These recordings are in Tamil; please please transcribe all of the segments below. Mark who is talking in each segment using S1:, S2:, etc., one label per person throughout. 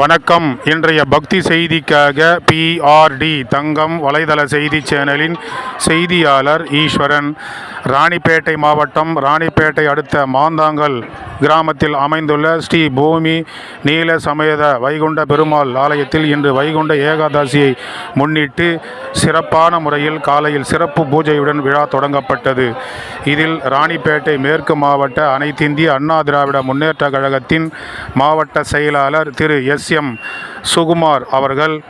S1: வணக்கம். இன்றைய பக்தி செய்திக்காக பிஆர்டி தங்கம் வலைதள செய்தி சேனலின் செய்தியாளர் ஈஸ்வரன். ராணிப்பேட்டை மாவட்டம் ராணிப்பேட்டை அடுத்த மாந்தாங்கல் கிராமத்தில் அமைந்துள்ள ஸ்ரீ பூமி நீல சமேத வைகுண்ட பெருமாள் ஆலயத்தில் இன்று வைகுண்ட ஏகாதசியை முன்னிட்டு சிறப்பான முறையில் காலையில் சிறப்பு பூஜையுடன் விழா தொடங்கப்பட்டது. இதில் ராணிப்பேட்டை மேற்கு மாவட்ட அனைத்திந்திய அண்ணா திராவிட முன்னேற்ற கழகத்தின் மாவட்ட செயலாளர் திரு எஸ். எம். சுகுமார் அவர்கள்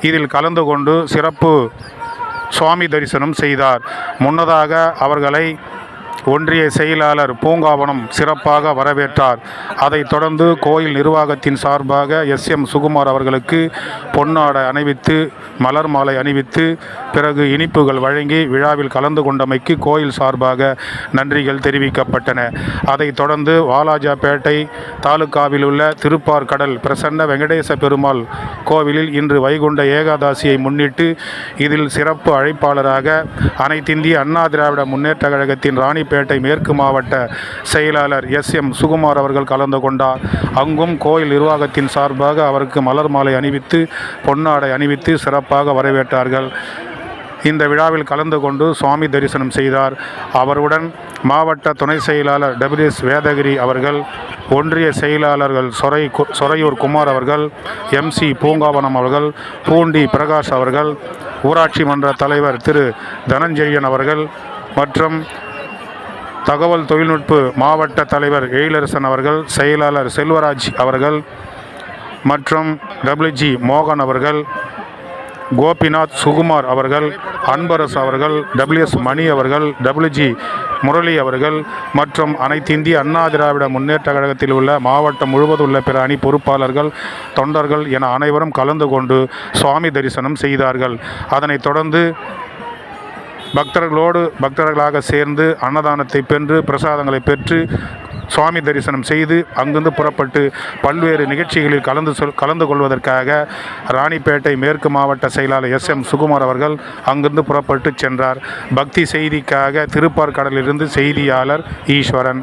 S1: இதில் கலந்து கொண்டு சிறப்பு சுவாமி தரிசனம் செய்தார். முன்னதாக அவர்களை ஒன்றிய செயலாளர் பூங்காவனம் சிறப்பாக வரவேற்றார். அதைத் தொடர்ந்து கோயில் நிர்வாகத்தின் சார்பாக எஸ். எம். சுகுமார் அவர்களுக்கு பொன்னாடை அணிவித்து மலர் மாலை அணிவித்து பிறகு இனிப்புகள் வழங்கி விழாவில் கலந்து கொண்டமைக்கு கோயில் சார்பாக நன்றிகள் தெரிவிக்கப்பட்டன. அதைத் தொடர்ந்து வாலாஜாபேட்டை தாலுகாவில் உள்ள திருப்பார்கடல் பிரசன்ன வெங்கடேச பெருமாள் கோவிலில் இன்று வைகுண்ட ஏகாதாசியை முன்னிட்டு இதில் சிறப்பு அழைப்பாளராக அனைத்திந்திய அண்ணா திராவிட முன்னேற்ற கழகத்தின் ராணி ராணிப்பேட்டை மேற்கு மாவட்ட செயலாளர் எஸ் எம் சுகுமார் அவர்கள் கலந்து கொண்டார். அங்கும் கோயில் நிர்வாகத்தின் சார்பாக அவருக்கு மலர் மாலை அணிவித்து பொன்னாடை அணிவித்து சிறப்பாக வரவேற்றார்கள். இந்த விழாவில் கலந்து கொண்டு சுவாமி தரிசனம் செய்தார். அவருடன் மாவட்ட துணை செயலாளர் டபிள்யூஎஸ் வேதகிரி அவர்கள் ஒன்றிய செயலாளர்கள் சொரை சொரையூர் குமார் அவர்கள் எம்சி பூங்காவனம் அவர்கள் பூண்டி பிரகாஷ் அவர்கள் ஊராட்சி மன்ற தலைவர் திரு தனஞ்செழியன் அவர்கள் மற்றும் தகவல் தொழில்நுட்ப மாவட்ட தலைவர் எழிலரசன் அவர்கள் செயலாளர் செல்வராஜ் அவர்கள் மற்றும் டபிள்யூஜி மோகன் அவர்கள் கோபிநாத் சுகுமார் அவர்கள் அன்பரசு அவர்கள் டபிள்யூஎஸ் மணி அவர்கள் டபிள்யூஜி முரளி அவர்கள் மற்றும் அனைத்திந்திய அண்ணா திராவிட முன்னேற்ற கழகத்தில் உள்ள மாவட்டம் முழுவதும் உள்ள பிற அணி பொறுப்பாளர்கள் தொண்டர்கள் என அனைவரும் கலந்து கொண்டு சுவாமி தரிசனம் செய்தார்கள். அதனைத் தொடர்ந்து பக்தர்களோடு பக்தர்களாக சேர்ந்து அன்னதானத்தை பெற்று பிரசாதங்களை பெற்று சுவாமி தரிசனம் செய்து அங்கிருந்து புறப்பட்டு பல்வேறு நிகழ்ச்சிகளில் கலந்து சொல் கலந்து கொள்வதற்காக ராணிப்பேட்டை மேற்கு மாவட்ட செயலாளர் எஸ் எம் சுகுமார் அவர்கள் அங்கிருந்து புறப்பட்டு சென்றார். பக்தி செய்திக்காக திருப்பார்கடலிலிருந்து செய்தியாளர் ஈஸ்வரன்.